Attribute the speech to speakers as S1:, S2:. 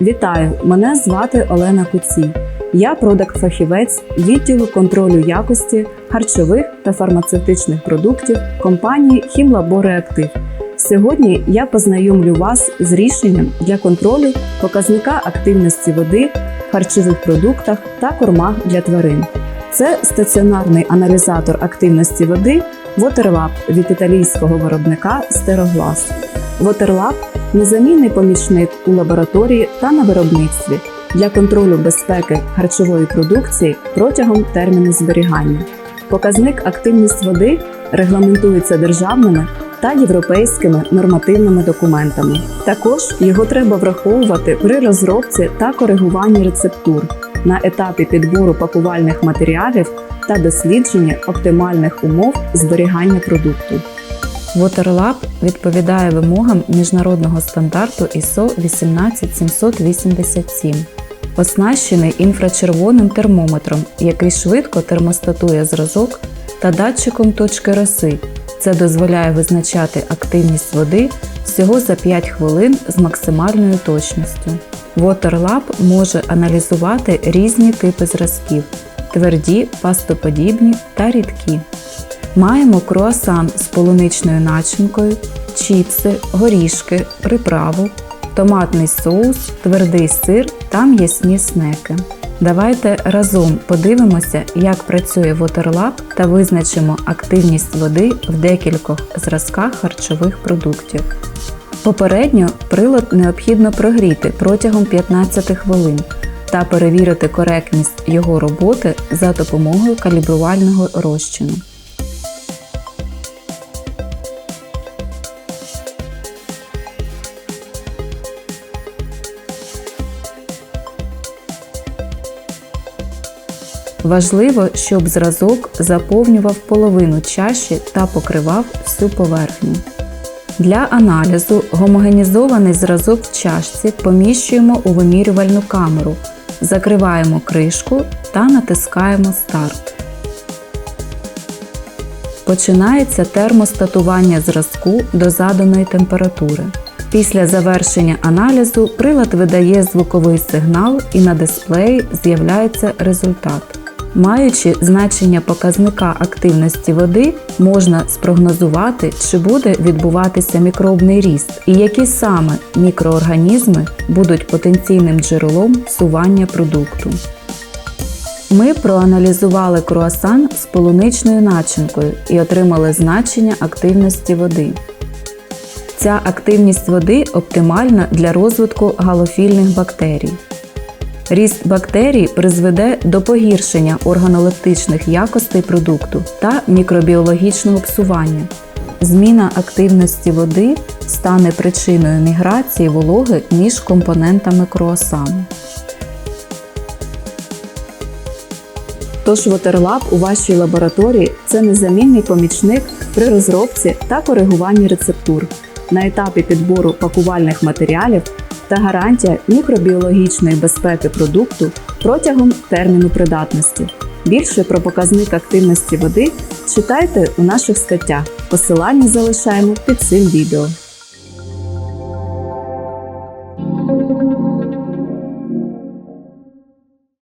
S1: Вітаю! Мене звати Олена Куцій. Я продакт-фахівець відділу контролю якості харчових та фармацевтичних продуктів компанії Хімлабореактив. Сьогодні я познайомлю вас з рішенням для контролю показника активності води в харчових продуктах та кормах для тварин. Це стаціонарний аналізатор активності води WaterLab від італійського виробника Стероглас. WaterLab – незамінний помічник у лабораторії та на виробництві для контролю безпеки харчової продукції протягом терміну зберігання. Показник активність води регламентується державними та європейськими нормативними документами. Також його треба враховувати при розробці та коригуванні рецептур на етапі підбору пакувальних матеріалів та дослідження оптимальних умов зберігання продукту. WaterLab відповідає вимогам міжнародного стандарту ISO 18787. Оснащений інфрачервоним термометром, який швидко термостатує зразок та датчиком точки роси. Це дозволяє визначати активність води всього за 5 хвилин з максимальною точністю. WaterLab може аналізувати різні типи зразків тверді, пастоподібні та рідкі. Маємо круасан з полуничною начинкою, чіпси, горішки, приправу, томатний соус, твердий сир та м'ясні снеки. Давайте разом подивимося, як працює WaterLab та визначимо активність води в декількох зразках харчових продуктів. Попередньо прилад необхідно прогріти протягом 15 хвилин та перевірити коректність його роботи за допомогою калібрувального розчину. Важливо, щоб зразок заповнював половину чаші та покривав всю поверхню. Для аналізу гомогенізований зразок в чашці поміщуємо у вимірювальну камеру, закриваємо кришку та натискаємо Старт. Починається термостатування зразку до заданої температури. Після завершення аналізу прилад видає звуковий сигнал і на дисплеї з'являється результат. Маючи значення показника активності води, можна спрогнозувати, чи буде відбуватися мікробний ріст і які саме мікроорганізми будуть потенційним джерелом псування продукту. Ми проаналізували круасан з полуничною начинкою і отримали значення активності води. Ця активність води оптимальна для розвитку галофільних бактерій. Ріст бактерій призведе до погіршення органолептичних якостей продукту та мікробіологічного псування. Зміна активності води стане причиною міграції вологи між компонентами круасану. Тож WaterLab у вашій лабораторії це незамінний помічник при розробці та коригуванні рецептур на етапі підбору пакувальних матеріалів та гарантія мікробіологічної безпеки продукту протягом терміну придатності. Більше про показник активності води читайте у наших статтях. Посилання залишаємо під цим відео.